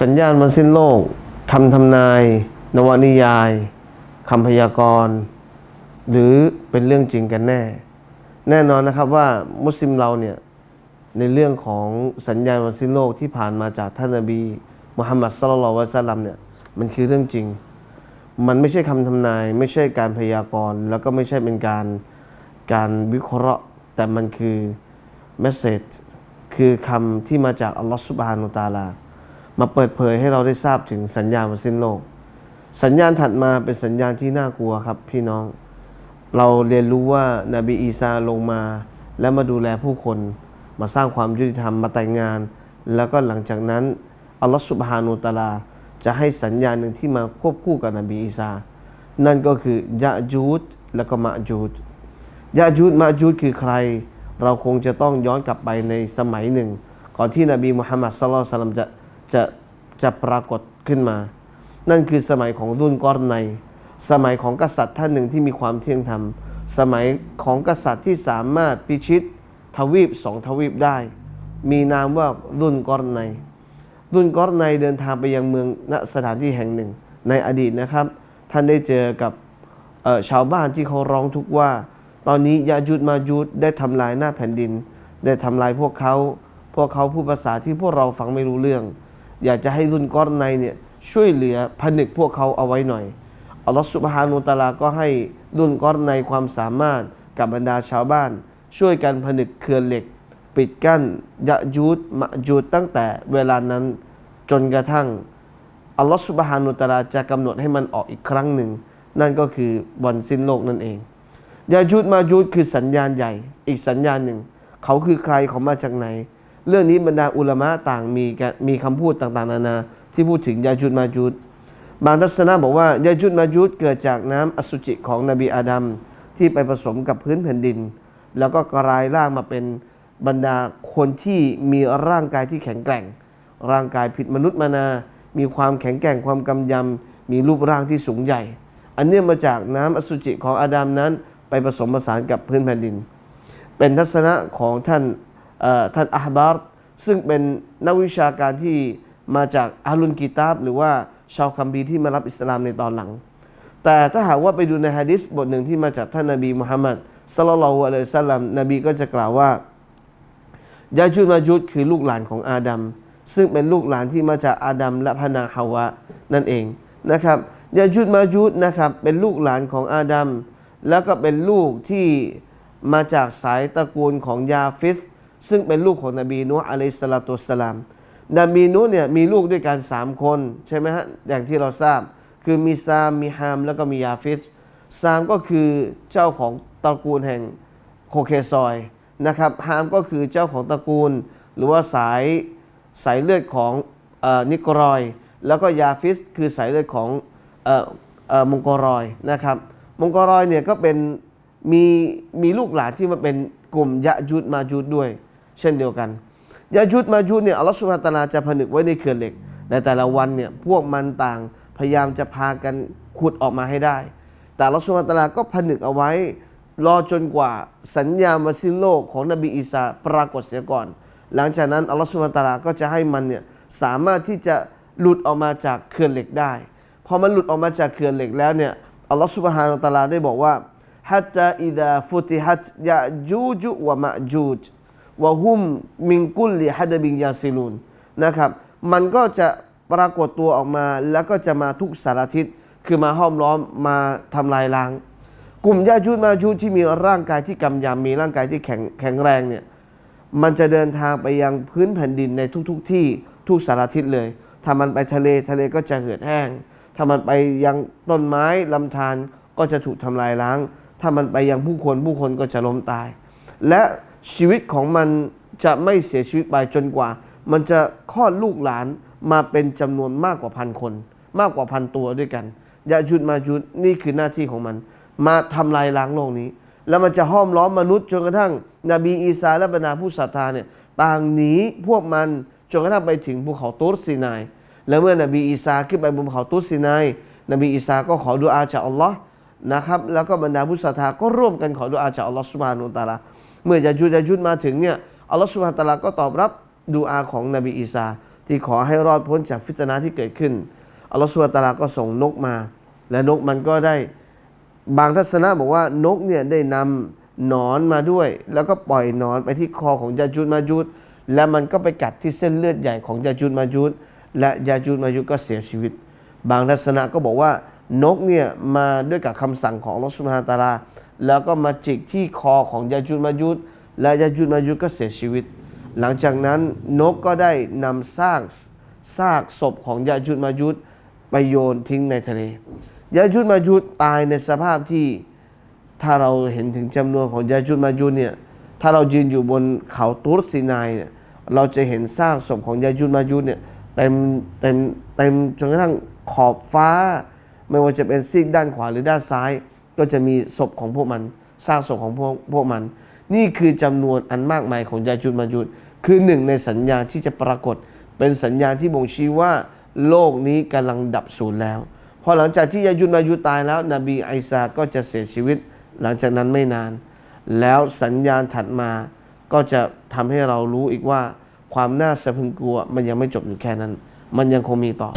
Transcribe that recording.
สัญญาณมันสิ้นโลกคำทำนาย นวนิยายคำพยากรณ์ หรือเป็นเรื่องจริงกันแน่ แน่นอนนะครับว่ามุสลิมเราเนี่ยในเรื่องของสัญญาณวันสิ้นโลกที่ผ่านมาจากท่านนบีมุฮัมมัดสุลลัลวะซัลลัมเนี่ยมันคือเรื่องจริง มันไม่ใช่คำทำนาย ไม่ใช่การพยากรณ์ แล้วก็ไม่ใช่เป็นการการวิเคราะห์ แต่มันคือเมสเซจคือคำที่มาจากอัลลอฮฺสุบฮานุตาลา มาเปิดเผยให้เราได้ทราบถึงสัญญาณวันสิ้นโลก สัญญาณถัดมาเป็นสัญญาณที่น่ากลัวครับพี่น้อง เราเรียนรู้ว่านาบีอีสาลงมา และมาดูแลผู้คน มาสร้างความยุติธรรมมาแต่งงาน แล้วก็หลังจากนั้นอัลลอฮฺสุบฮานุตาลา จะให้สัญญาณหนึ่งที่มาควบคู่กับนบีอีสานั่นก็คือยะจูดและก็มะจูดยะจูดมะจูดคือใคร เราคงจะต้องย้อนกลับไปในสมัยหนึ่ง ก่อนที่นบีมุฮัมมัดสุลลัลสลัมจะ จะจะปรากฏขึ้นมา นั่นคือสมัยของรุ่นกอรใน สมัยของกษัตริย์ท่านหนึ่งที่มีความเที่ยงธรรม สมัยของกษัตริย์ที่สามารถพิชิตทวีปสองทวีปได้ มีนามว่ารุ่นกอรในรุ่นกอรในเดินทางไปยังเมืองณสถานที่แห่งหนึ่ง ในอดีตนะครับ ท่านได้เจอกับชาวบ้านที่เขาร้องทุกว่า ตอนนี้ยาจุดมาจุดได้ทำลายหน้าแผ่นดิน ได้ทำลายพวกเขา พวกเขาพูดภาษาที่พวกเราฟังไม่รู้เรื่อง อยากจะให้รุ่นก้อนในเนี่ยช่วยเหลือผนึกพวกเขาเอาไว้หน่อยอัลลอฮฺสุบฮานุตาลาก็ให้รุ่นก้อนในความสามารถกับบรรดาชาวบ้าน ช่วยกันผนึกเขื่อนเหล็ก ปิดกั้นยะจูดมะจูดตั้งแต่เวลานั้นจนกระทั่งอัลลอฮฺสุบฮานุตาลาจะกำหนดให้มันออกอีกครั้งหนึ่ง นั่นก็คือวันสิ้นโลกนั่นเองยาจูดมาจูดคือสัญญาณใหญ่ อีกสัญญาณหนึ่ง เขาคือใครเขามาจากไหน เรื่องนี้บรรดาอุลามะต่างมีกันมีคำพูดต่างๆ นานา ที่พูดถึงยาจูดมาจูดบางทัศนะบอกว่ายาจูดมาจูดเกิดจากน้ำอสุจิของนบีอาดัมที่ไปผสมกับพื้นแผ่นดิน แล้วก็กลายร่างมาเป็นบรรดาคนที่มีร่างกายที่แข็งแกร่ง ร่างกายผิดมนุษย์มานา มีความแข็งแกร่งความกำยำมีรูปร่างที่สูงใหญ่ อันเนื่องมาจากน้ำอสุจิของอาดัมนั้น ไปผสมผสานกับพื้นแผ่นดิน เป็นทัศนะของท่าน ท่านอัฮบาร์ซึ่งเป็นนักวิชาการที่มาจากอาลุนกีตาบ หรือว่าชาวคัมภีที่มารับอิสลามในตอนหลัง แต่ถ้าหากว่าไปดูในฮะดิษบทหนึ่งที่มาจากท่านนบีมุฮัมมัดสลลัลอฮุอะลัยฮิวะสัลลัมนบีก็จะกล่าวว่ายาจูดมาจูดคือลูกหลานของอาดัมซึ่งเป็นลูกหลานที่มาจากอาดัมและพนางฮาวะนั่นเองนะครับยาจูดมาจูดนะครับเป็นลูกหลานของอาดัมแล้วก็เป็นลูกที่มาจากสายตระกูลของยาฟิส ซึ่งเป็นลูกของนบีนูอะลัยสลาตุสลามนบีนูเนี่ยมีลูกด้วยกันสามคนใช่ไหมฮะอย่างที่เราทราบ คือมีซามมีฮาม แล้วก็มียาฟิสซามก็คือเจ้าของตระกูลแห่งโคเคซอยนะครับฮามก็คือเจ้าของตระกูล หรือว่าสายสายเลือดของอนิกรอย แล้วก็ยาฟิสคือสายเลือดของออมงกรอยนะครับมงกรอยเนี่ยก็เป็นมีมีลูกหลานที่มาเป็นกลุ่มยะจุดมาจุดด้วย เช่นเดียวกันยะจุดมาจุดเนี่ยอัลลอฮฺสุบฮานตาลาจะผนึกไว้ในเขื่อนเหล็กในแต่ละวันเนี่ยพวกมันต่างพยายามจะพากันขุดออกมาให้ได้ แต่อัลลอฮฺสุบฮานตาลาก็ผนึกเอาไว้รอจนกว่าสัญญามาสิ้นโลกของนบีอีสาปรากฏเสียก่อน หลังจากนั้นอัลลอฮฺสุบฮานตาลาก็จะให้มันเนี่ยสามารถที่จะหลุดออกมาจากเขื่อนเหล็กได้พอมันหลุดออกมาจากเขื่อนเหล็กแล้วเนี่ยอัลลอฮฺสุบฮานตาลาได้บอกว่าฮัตตาอิดาฟุติฮัตยะจูจุวะมะจูจ วะฮุมมิงกุลลิฮัดบิงยาซิลูนนะครับ มันก็จะปรากฏตัวออกมาแล้วก็จะมาทุกสารทิศคือมาห้อมล้อมมาทำลายล้าง กลุ่มยาจูดมาจูดที่มีร่างกายที่กำยำมีร่างกายที่แข็งแข็งแรงเนี่ยมันจะเดินทางไปยังพื้นแผ่นดินในทุกๆทที่ทุกสารทิศเลย ถ้ามันไปทะเลทะเลก็จะเหือดแห้ง ถ้ามันไปยังต้นไม้ลำธารก็จะถูกทำลายล้าง ถ้ามันไปยังผู้คนผู้คนก็จะล้มตาย และ ชีวิตของมันจะไม่เสียชีวิตไปจนกว่า มันจะคลอดลูกหลานมาเป็นจำนวนมากกว่าพันคน มากกว่าพันตัวด้วยกันยาจุดมาจุดนี่คือหน้าที่ของมัน มาทำลายล้างโลกนี้ แล้วมันจะห้อมล้อมมนุษย์จนกระทั่ง นบีอีสาและบรรดาผู้ศรัทธาเนี่ยต่างหนีพวกมันจนกระทั่งไปถึงภูเขาตูรซีนาย แล้วเมื่อนบีอีสาขึ้นไปบนภูเขาตูรซีนาย นบีอีสาก็ขอดุอาจากอัลลอฮ์นะครับ แล้วก็บรรดาผู้ศรัทธาก็ร่วมกันขอดุอาจากอัลลอฮ์สุบานุตาลา เมื่อยาจุดยาจุดมาถึงเนี่ยอัลลอฮ์สุบฮานตะลาก็ตอบรับดูอาของนบีอีสาที่ขอให้รอดพ้นจากฟิตนาที่เกิดขึ้นอัลลอฮฺสุบฮานตะลาก็ส่งนกมา และนกมันก็ได้บางทัศนะบอกว่านกเนี่ยได้นำหนอนมาด้วย แล้วก็ปล่อยหนอนไปที่คอของยาจูดมาจูดและมันก็ไปกัดที่เส้นเลือดใหญ่ของยาจูดมาจูดและยาจูดมาจูดก็เสียชีวิต บางทัศนะก็บอกว่านกเนี่ยมาด้วยกับคำสั่งของอัลลอฮฺสุบฮานตะอาลา แล้วก็มาจิกที่คอของยาจูดมาจูดและยาจูดมาจูดก็เสียชีวิต หลังจากนั้นนกก็ได้นำซากซากศพของยาจูดมาจูดไปโยนทิ้งในทะเลยาจุดมาจุดตายในสภาพที่ถ้าเราเห็นถึงจำนวนของยาจุดมาจุดเนี่ยถ้าเรายืนอยู่บนเขาตูรซีนายเนี่ยเราจะเห็นซากศพของยาจุดมาจุดเนี่ยเต็มเต็มเต็มจนกระทั่งขอบฟ้า ไม่ว่าจะเป็นซีกด้านขวาหรือด้านซ้าย ก็จะมีศพของพวกมันซากศพของพวกพวกมัน นี่คือจำนวนอันมากมายของยาจุดมาจุด คือหนึ่งในสัญญาณที่จะปรากฏ เป็นสัญญาณที่บ่งชี้ว่า โลกนี้กำลังดับสูญแล้ว พอหลังจากที่ยายุนมายุตายแล้ว นบีไอซาก็จะเสียชีวิต หลังจากนั้นไม่นาน แล้วสัญญาณถัดมา ก็จะทำให้เรารู้อีกว่า ความน่าสะพรึงกลัวมันยังไม่จบอยู่แค่นั้น มันยังคงมีต่อ